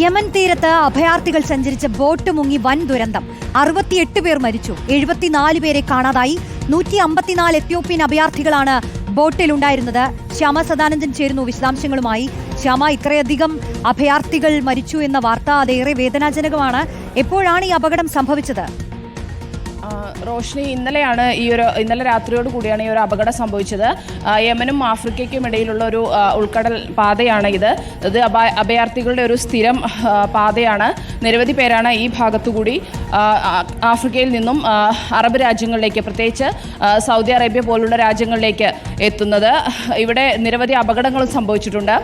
Yemen തീരത്ത് അഭയാർത്ഥികൾ സഞ്ചരിച്ച boat മുങ്ങി വൻ ദുരന്തം. അറുപത്തിയെട്ട് പേർ മരിച്ചു. എഴുപത്തിനാല് പേരെ കാണാതായി. നൂറ്റി അമ്പത്തിനാല് എത്യോപ്യൻ അഭയാർത്ഥികളാണ് ബോട്ടിലുണ്ടായിരുന്നത്. ശ്യാമ സദാനന്ദൻ ചേരുന്നു വിശദാംശങ്ങളുമായി. ശ്യാമ ഇത്രയധികം അഭയാർത്ഥികൾ മരിച്ചു എന്ന വാർത്ത അതേറെ വേദനാജനകമാണ്. എപ്പോഴാണ് ഈ അപകടം സംഭവിച്ചത്? റോഷ്നി ഇന്നലെയാണ് ഈ ഒരു ഇന്നലെ രാത്രിയോട് കൂടിയാണ് ഈ ഒരു അപകടം സംഭവിച്ചത്. യമനും ആഫ്രിക്കയ്ക്കും ഇടയിലുള്ള ഒരു ഉൾക്കടൽ പാതയാണ് ഇത്. ഇത് അഭയാർത്ഥികളുടെ ഒരു സ്ഥിരം പാതയാണ്. നിരവധി പേരാണ് ഈ ഭാഗത്തുകൂടി ആഫ്രിക്കയിൽ നിന്നും അറബ് രാജ്യങ്ങളിലേക്ക് പ്രത്യേകിച്ച് സൗദി അറേബ്യ പോലുള്ള രാജ്യങ്ങളിലേക്ക് എത്തുന്നത്. ഇവിടെ നിരവധി അപകടങ്ങളും സംഭവിച്ചിട്ടുണ്ട്.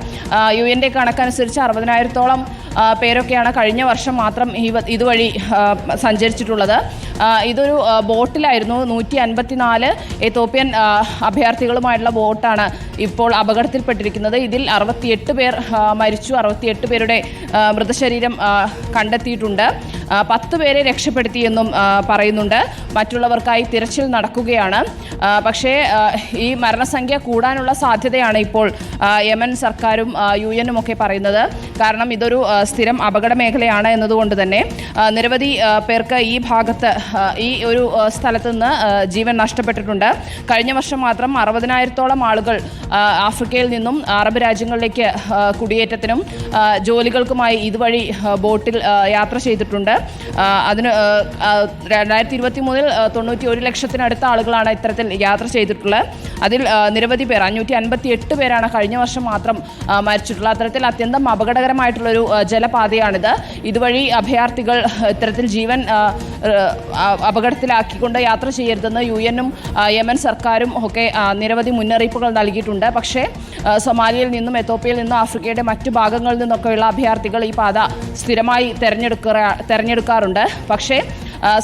യു എന്റെ കണക്കനുസരിച്ച് അറുപതിനായിരത്തോളം പേരൊക്കെയാണ് കഴിഞ്ഞ വർഷം മാത്രം ഇതുവഴി സഞ്ചരിച്ചിട്ടുള്ളത്. ആ, ആ, ബോട്ടിലായിരുന്നു. നൂറ്റി അൻപത്തിനാല് എത്തോപ്യൻ അഭയാർത്ഥികളുമായിട്ടുള്ള ബോട്ടാണ് ഇപ്പോൾ അപകടത്തിൽപ്പെട്ടിരിക്കുന്നത്. ഇതിൽ അറുപത്തിയെട്ട് പേർ മരിച്ചു. അറുപത്തിയെട്ട് പേരുടെ മൃതശരീരം കണ്ടെത്തിയിട്ടുണ്ട്. പത്ത് പേരെ രക്ഷപ്പെടുത്തിയെന്നും പറയുന്നുണ്ട്. മറ്റുള്ളവർക്കായി തിരച്ചിൽ നടക്കുകയാണ്. പക്ഷേ ഈ മരണസംഖ്യ കൂടാനുള്ള സാധ്യതയാണ് ഇപ്പോൾ യമൻ സർക്കാരും യു എനും ഒക്കെ പറയുന്നത്. കാരണം ഇതൊരു സ്ഥിരം അപകട മേഖലയാണ് എന്നതുകൊണ്ട് തന്നെ നിരവധി പേർക്ക് ഈ ഭാഗത്ത് ഈ ഒരു സ്ഥലത്തു നിന്ന് ജീവൻ നഷ്ടപ്പെട്ടിട്ടുണ്ട്. കഴിഞ്ഞ വർഷം മാത്രം അറുപതിനായിരത്തോളം ആളുകൾ ആഫ്രിക്കയിൽ നിന്നും അറബ് രാജ്യങ്ങളിലേക്ക് കുടിയേറ്റത്തിനും ജോലികൾക്കുമായി ഇതുവഴി ബോട്ടിൽ യാത്ര ചെയ്തിട്ടുണ്ട്. അതിന് രണ്ടായിരത്തി ഇരുപത്തി മൂന്നിൽ തൊണ്ണൂറ്റി ഒരു ലക്ഷത്തിനടുത്ത ആളുകളാണ് ഇത്തരത്തിൽ യാത്ര ചെയ്തിട്ടുള്ളത്. അതിൽ നിരവധി പേർ അഞ്ഞൂറ്റി അൻപത്തി എട്ട് പേരാണ് കഴിഞ്ഞ വർഷം മാത്രം മരിച്ചിട്ടുള്ളത്. അത്തരത്തിൽ അത്യന്തം അപകടകരമായിട്ടുള്ളൊരു ജലപാതയാണിത്. ഇതുവഴി അഭയാർത്ഥികൾ ഇത്തരത്തിൽ ജീവൻ അപകടത്തിലാക്കിക്കൊണ്ട് യാത്ര ചെയ്യരുതെന്ന് യു എനും യമൻ സർക്കാരും ഒക്കെ നിരവധി മുന്നറിയിപ്പുകൾ നൽകിയിട്ടുണ്ട്. പക്ഷേ സൊമാലിയിൽ നിന്നും എത്തോപ്യയിൽ നിന്നും ആഫ്രിക്കയുടെ മറ്റു ഭാഗങ്ങളിൽ നിന്നൊക്കെയുള്ള അഭയാർത്ഥികൾ ഈ പാത സ്ഥിരമായി തെരഞ്ഞെടുക്കുക തെരഞ്ഞെടുക്കാറുണ്ട്. പക്ഷേ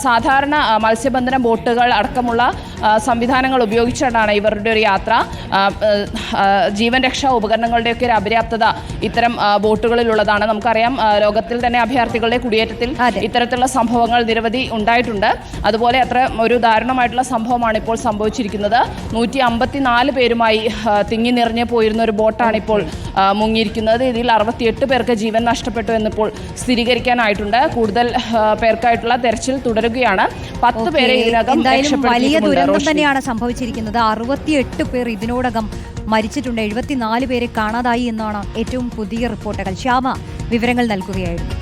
സാധാരണ മത്സ്യബന്ധന ബോട്ടുകൾ അടക്കമുള്ള സംവിധാനങ്ങൾ ഉപയോഗിച്ചുകൊണ്ടാണ് ഇവരുടെ ഒരു യാത്ര. ജീവൻ രക്ഷാ ഉപകരണങ്ങളുടെയൊക്കെ ഒരു അപര്യാപ്തത ഇത്തരം ബോട്ടുകളിലുള്ളതാണ്. നമുക്കറിയാം ലോകത്തിൽ തന്നെ അഭയാർത്ഥികളുടെ കുടിയേറ്റത്തിൽ. ഇത്തരത്തിലുള്ള സംഭവങ്ങൾ നിരവധി ഉണ്ടായിട്ടുണ്ട്. അതുപോലെ അത്ര ഒരു ദാരുണമായിട്ടുള്ള സംഭവമാണ് ഇപ്പോൾ സംഭവിച്ചിരിക്കുന്നത്. നൂറ്റി അമ്പത്തിനാല് പേരുമായി തിങ്ങി നിറഞ്ഞു പോയിരുന്ന ഒരു ബോട്ടാണ് ഇപ്പോൾ മുങ്ങിയിരിക്കുന്നത്. ഇതിൽ അറുപത്തിയെട്ട് പേർക്ക് ജീവൻ നഷ്ടപ്പെട്ടു എന്നിപ്പോൾ സ്ഥിരീകരിക്കാനായിട്ടുണ്ട്. കൂടുതൽ പേർക്കായിട്ടുള്ള തെരച്ചിൽ തുടരുകയാണ്. പത്ത് പേരെ. ഇതിനകം രക്ഷപ്പെടുത്തിയിട്ടുമുണ്ട്. ദുരന്തം തന്നെയാണ് സംഭവിച്ചിരിക്കുന്നത്. അറുപത്തിയെട്ട് പേർ ഇതിനോടകം മരിച്ചിട്ടുണ്ട്. എഴുപത്തിനാല് പേരെ കാണാതായി എന്നാണ് ഏറ്റവും പുതിയ റിപ്പോർട്ടുകൾ. ശ്യാമ വിവരങ്ങൾ നൽകുകയായിരുന്നു.